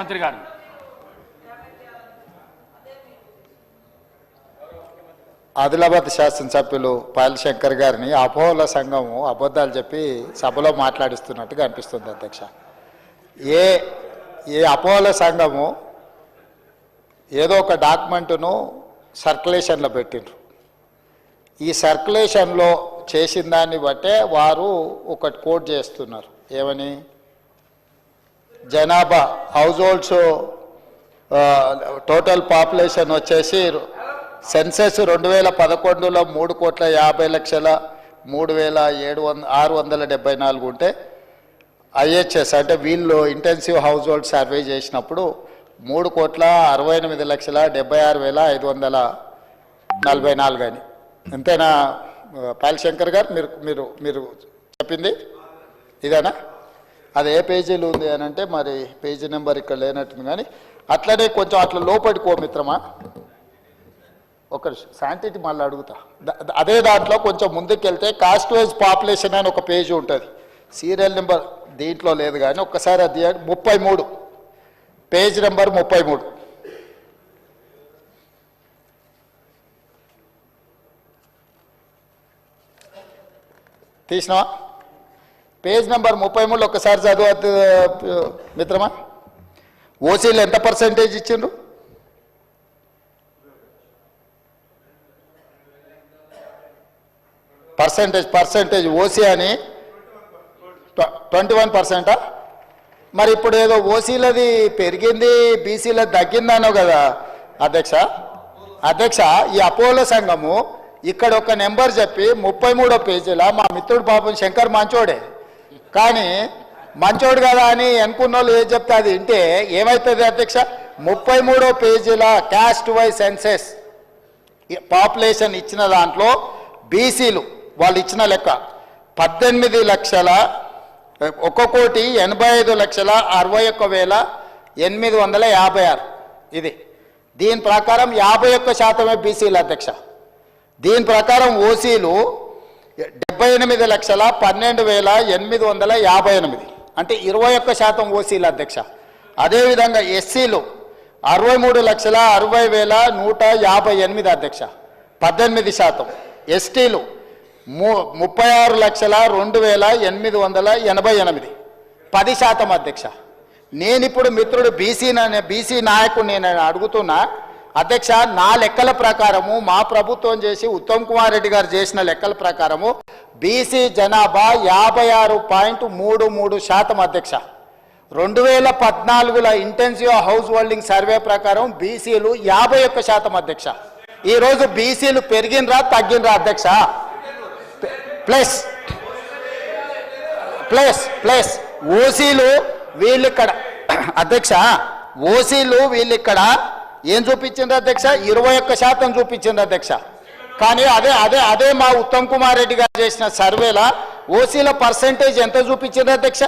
ముఖ్యమంత్రి గారు. ఆదిలాబాద్ శాసనసభ్యులు పాయల్ శంకర్ గారిని అపోహల సంఘము అబద్ధాలు చెప్పి సభలో మాట్లాడిస్తున్నట్టుగా అనిపిస్తుంది అధ్యక్ష. ఏ ఏ అపోహల సంఘము ఏదో ఒక డాక్యుమెంటును సర్క్యులేషన్లో పెట్టిండ్రు. ఈ సర్క్యులేషన్లో చేసిన దాన్ని బట్టే వారు ఒకటి కోట్ చేస్తున్నారు. ఏమని? జనాభా హౌస్ హోల్డ్స్ టోటల్ పాపులేషన్ వచ్చేసి సెన్సెస్ రెండు వేల పదకొండులో మూడు కోట్ల యాభై లక్షల మూడు వేల ఏడు వంద ఆరు వందల డెబ్బై నాలుగు ఉంటే ఐహెచ్ఎస్ అంటే వీళ్ళు ఇంటెన్సివ్ హౌస్ హోల్డ్ సర్వే చేసినప్పుడు మూడు కోట్ల అరవై ఎనిమిది లక్షల డెబ్బై ఆరు వేల ఐదు వందల నలభై నాలుగు అని. అంతేనా పాల్ శంకర్ గారు మీరు మీరు మీరు చెప్పింది ఇదేనా? అది ఏ పేజీలో ఉంది అని అంటే మరి పేజీ నెంబర్ ఇక్కడ లేనట్టుంది కానీ అట్లనే కొంచెం అట్లా లోపడికో మిత్రమా. ఒక శాంతిటి మళ్ళీ అడుగుతా. అదే దాంట్లో కొంచెం ముందుకెళ్తే కాస్ట్ వైజ్ పాపులేషన్ అని ఒక పేజీ ఉంటుంది. సీరియల్ నెంబర్ దీంట్లో లేదు కానీ ఒక్కసారి అది ముప్పై మూడు. పేజ్ నెంబర్ ముప్పై మూడు. తీసినావా? పేజ్ నెంబర్ ముప్పై మూడు ఒక్కసారి చదువు మిత్రమా? ఓసీలు ఎంత పర్సెంటేజ్ ఇచ్చిండ్రు? పర్సెంటేజ్ పర్సెంటేజ్ ఓసీ అని. ట్వంటీ వన్ పర్సెంటా? మరి ఇప్పుడు ఏదో ఓసీలది పెరిగింది బీసీలది తగ్గిందనో కదా అధ్యక్ష. అధ్యక్ష ఈ అపోలో సంఘము ఇక్కడ ఒక నెంబర్ చెప్పి ముప్పై మూడో పేజీలో మా మిత్రుడు పాపం శంకర్ మంచోడే. కానీ మంచోడు కదా అని అనుకున్నోళ్ళు ఏం చెప్తే అది వింటే ఏమవుతుంది అధ్యక్ష? ముప్పై మూడో పేజీల క్యాస్ట్ వై సెన్సెస్ పాపులేషన్ ఇచ్చిన దాంట్లో బీసీలు వాళ్ళు ఇచ్చిన లెక్క పద్దెనిమిది లక్షల ఒక కోటి ఎనభై ఐదు లక్షల అరవై ఒక్క వేల ఎనిమిది వందల యాభై ఆరు. ఇది. దీని ప్రకారం యాభై ఒక్క శాతమే బీసీల అధ్యక్ష. దీని ప్రకారం ఓసీలు డెబ్బై ఎనిమిది లక్షల పన్నెండు వేల ఎనిమిది వందల యాభై ఎనిమిది. అంటే ఇరవై ఒక్క శాతం ఓసీల అధ్యక్ష. అదేవిధంగా ఎస్సీలు అరవై మూడు లక్షల అరవై వేల నూట యాభై ఎనిమిది అధ్యక్ష. పద్దెనిమిది శాతం. ఎస్టీలు ము ముప్పై ఆరు లక్షల రెండు వేల ఎనిమిది వందల ఎనభై ఎనిమిది. పది శాతం అధ్యక్ష. నేను ఇప్పుడు మిత్రుడు బీసీ బీసీ నాయకుడు నేను అడుగుతున్నా అధ్యక్ష నా లెక్కల ప్రకారము మా ప్రభుత్వం చేసి ఉత్తమ్ కుమార్ రెడ్డి గారు చేసిన లెక్కల ప్రకారము బీసీ జనాభా యాభై ఆరు పాయింట్ మూడు మూడు శాతం అధ్యక్ష. రెండు వేల పద్నాలుగుల ఇంటెన్సివ్ హౌస్ హోల్డింగ్ సర్వే ప్రకారం బీసీలు యాభై ఒక్క శాతం అధ్యక్ష. ఈరోజు బీసీలు పెరిగినరా తగ్గినరా అధ్యక్ష? ప్లస్ ప్లస్ ప్లస్ ఓసీలు వీళ్ళిక్కడ అధ్యక్ష ఓసీలు వీళ్ళిక్కడ ఏం చూపించింది అధ్యక్ష? ఇరవై ఒక్క శాతం చూపించింది అధ్యక్ష. కానీ అదే అదే అదే మా ఉత్తమ్ కుమార్ రెడ్డి గారు చేసిన సర్వేల ఓసీల పర్సంటేజ్ ఎంత చూపించింది అధ్యక్ష?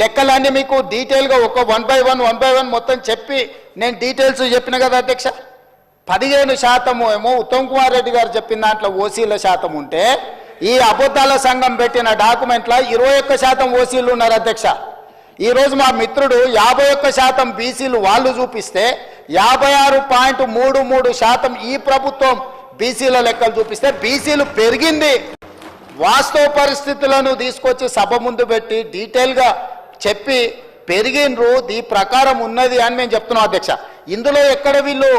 లెక్కలన్నీ మీకు డీటెయిల్గా ఒక one by one one by one మొత్తం చెప్పి నేను డీటెయిల్స్ చెప్పిన కదా అధ్యక్ష? పదిహేను శాతము ఏమో ఉత్తమ్ కుమార్ రెడ్డి గారు చెప్పిన దాంట్లో ఓసీల శాతం ఉంటే ఈ అబద్ధాల సంఘం పెట్టిన డాక్యుమెంట్లో ఇరవై ఒక్క శాతం ఓసీలు ఉన్నారు అధ్యక్ష. ఈరోజు మా మిత్రుడు యాభై ఒక్క శాతం బీసీలు వాళ్ళు చూపిస్తే యాభై ఆరు పాయింట్ మూడు మూడు శాతం ఈ ప్రభుత్వం బీసీల లెక్కలు చూపిస్తే బీసీలు పెరిగింది. వాస్తవ పరిస్థితులను తీసుకొచ్చి సభ ముందు పెట్టి డీటెయిల్గా చెప్పి పెరిగినరు దీ ప్రకారం ఉన్నది అని మేము చెప్తున్నాం అధ్యక్ష. ఇందులో ఎక్కడ వీళ్ళు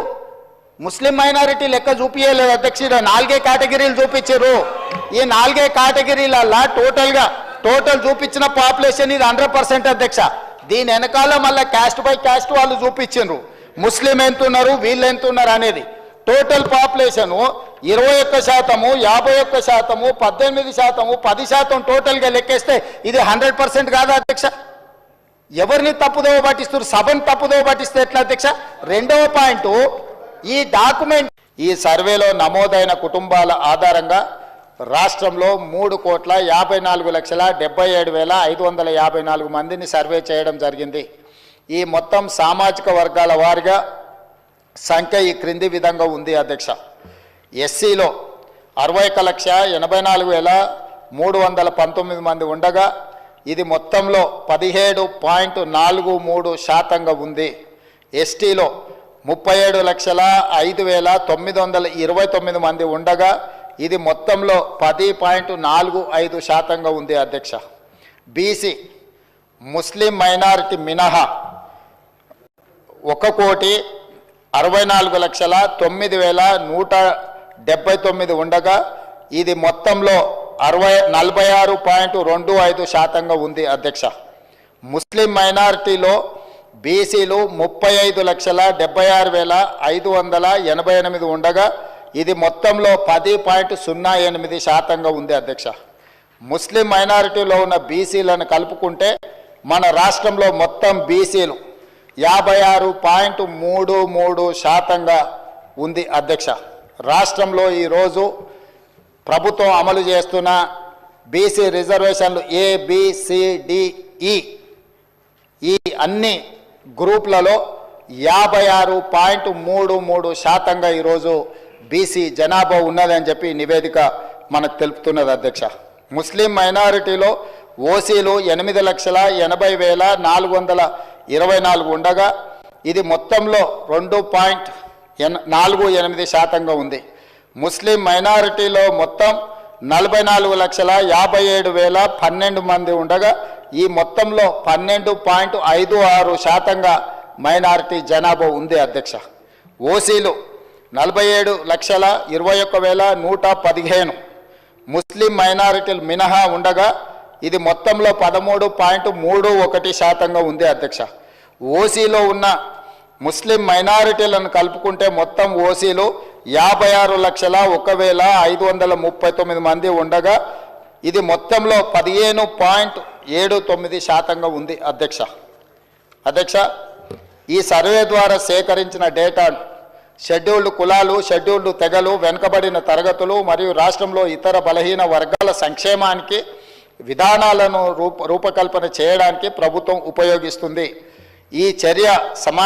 ముస్లిం మైనారిటీ లెక్క చూపించలేదు అధ్యక్ష. నాలుగే కేటగిరీలు చూపించారు ఈ నాలుగే కేటగిరీలల్లా టోటల్గా టోటల్ చూపించిన పాపులేషన్ ఇది హండ్రెడ్ పర్సెంట్ అధ్యక్ష. దీని వెనకాల మళ్ళీ క్యాస్ట్ బై క్యాస్ట్ వాళ్ళు చూపించిండ్రు. ముస్లిం ఎంత ఉన్నారు వీళ్ళు ఎంత ఉన్నారు అనేది. టోటల్ పాపులేషన్ ఇరవై ఒక్క శాతము యాభై ఒక్క శాతము పద్దెనిమిది శాతము పది శాతం టోటల్గా లెక్కేస్తే ఇది హండ్రెడ్ పర్సెంట్ కాదా అధ్యక్ష? ఎవరిని తప్పుదోవ పట్టిస్తారు సభను తప్పుదోవ పట్టిస్తే ఎట్లా అధ్యక్ష? రెండవ పాయింట్ ఈ డాక్యుమెంట్ ఈ సర్వేలో నమోదైన కుటుంబాల ఆధారంగా రాష్ట్రంలో మూడు కోట్ల యాభై నాలుగు లక్షల డెబ్బై ఏడు వేల ఐదు వందల యాభై నాలుగు మందిని సర్వే చేయడం జరిగింది. ఈ మొత్తం సామాజిక వర్గాల వారిగా సంఖ్య ఈ క్రింది విధంగా ఉంది అధ్యక్ష. ఎస్సీలో అరవై ఒక లక్ష ఎనభై నాలుగు వేల మూడు వందల పంతొమ్మిది మంది ఉండగా ఇది మొత్తంలో పదిహేడు పాయింట్ నాలుగు మూడు శాతంగా ఉంది. ఎస్టీలో ముప్పై ఏడు లక్షల ఐదు వేల తొమ్మిది వందల ఇరవై తొమ్మిది మంది ఉండగా ఇది మొత్తంలో పది పాయింట్ నాలుగు ఐదు శాతంగా ఉంది అధ్యక్ష. బీసీ ముస్లిం మైనారిటీ మినహా ఒక కోటి అరవై నాలుగు లక్షల తొమ్మిది వేల నూట డెబ్బై తొమ్మిది ఉండగా ఇది మొత్తంలో అరవై నలభై ఆరు పాయింట్ రెండు ఐదు శాతంగా ఉంది అధ్యక్ష. ముస్లిం మైనారిటీలో బీసీలు ముప్పై ఐదు లక్షల డెబ్బై ఆరు వేల ఐదు వందల ఎనభై ఎనిమిది ఉండగా ఇది మొత్తంలో పది పాయింట్ సున్నా ఎనిమిది శాతంగా ఉంది అధ్యక్ష. ముస్లిం మైనారిటీలో ఉన్న బీసీలను కలుపుకుంటే మన రాష్ట్రంలో మొత్తం బీసీలు యాభై ఆరు పాయింట్ మూడు మూడు శాతంగా ఉంది అధ్యక్ష. రాష్ట్రంలో ఈరోజు ప్రభుత్వం అమలు చేస్తున్న బీసీ రిజర్వేషన్లు ఏబిసిడిఈ ఈ అన్ని గ్రూప్లలో యాభై ఆరు పాయింట్ మూడు మూడు శాతంగా ఈరోజు బీసీ జనాభా ఉన్నదని చెప్పి నివేదిక మనకు తెలుపుతున్నది అధ్యక్ష. ముస్లిం మైనారిటీలో ఓసీలు ఎనిమిది లక్షల ఎనభై వేల నాలుగు వందల ఇరవై నాలుగు ఉండగా ఇది మొత్తంలో రెండు పాయింట్ ఎన్ నాలుగు ఎనిమిది శాతంగా ఉంది. ముస్లిం మైనారిటీలో మొత్తం నలభై నాలుగు లక్షల యాభై ఏడు వేల పన్నెండు మంది ఉండగా ఈ మొత్తంలో పన్నెండు పాయింట్ ఐదు ఆరు శాతంగా మైనారిటీ జనాభా ఉంది అధ్యక్ష. ఓసీలు నలభై ఏడు లక్షల ఇరవై ఒక్క వేల నూట పదిహేను. ముస్లిం మైనారిటీలు మినహా ఉండగా ఇది మొత్తంలో పదమూడు పాయింట్ మూడు ఒకటి శాతంగా ఉంది అధ్యక్ష. ఓసీలో ఉన్న ముస్లిం మైనారిటీలను కలుపుకుంటే మొత్తం ఓసీలు యాభై ఆరు లక్షల ఒక వేల ఐదు వందల ముప్పై తొమ్మిది మంది ఉండగా ఇది మొత్తంలో పదిహేను పాయింట్ ఏడు తొమ్మిది శాతంగా ఉంది అధ్యక్ష. అధ్యక్ష ఈ సర్వే ద్వారా సేకరించిన డేటాను షెడ్యూల్డ్ కులాలు షెడ్యూల్డ్ తెగలు వెనుకబడిన తరగతులు మరియు రాష్ట్రంలో ఇతర బలహీన వర్గాల సంక్షేమానికి విధానాలను రూప రూపకల్పన చేయడానికి ప్రభుత్వం ఉపయోగిస్తుంది. ఈ చర్య సమా